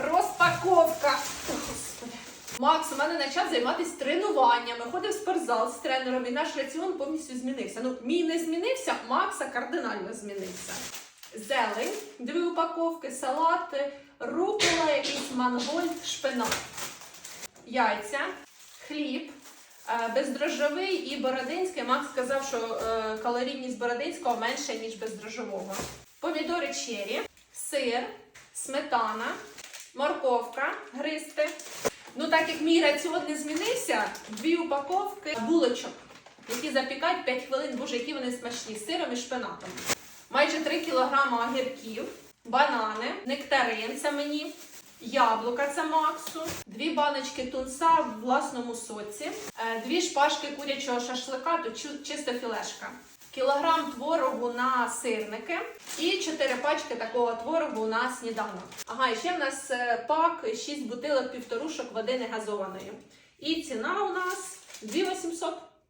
Розпаковка. Макс у мене почав займатися тренуваннями, ходив в спортзал з тренером, і наш раціон повністю змінився. Ну, мій не змінився, Макса кардинально змінився. Зелень, дві упаковки, салати, рукола, якийсь мангольд, шпинат, яйця, хліб, е, бездрожжовий і бородинський. Макс сказав, що е, калорійність бородинського менша, ніж бездрожжового. Помідори чері, сир, сметана, морковка, гристи. Ну, так як мій раціон не змінився, дві упаковки булочок, які запікають 5 хвилин, боже, які вони смачні, з сиром і шпинатом. Майже 3 кілограми огірків, банани, нектарин це мені, яблука це Максу, дві баночки тунца в власному соці, е, дві шпажки курячого шашлика, то чисто філешка. Кілограм творогу на сирники і 4 пачки такого творогу на сніданок. Ага, і ще в нас е, пак 6 бутилок півторушок води негазованої. І ціна у нас 2800.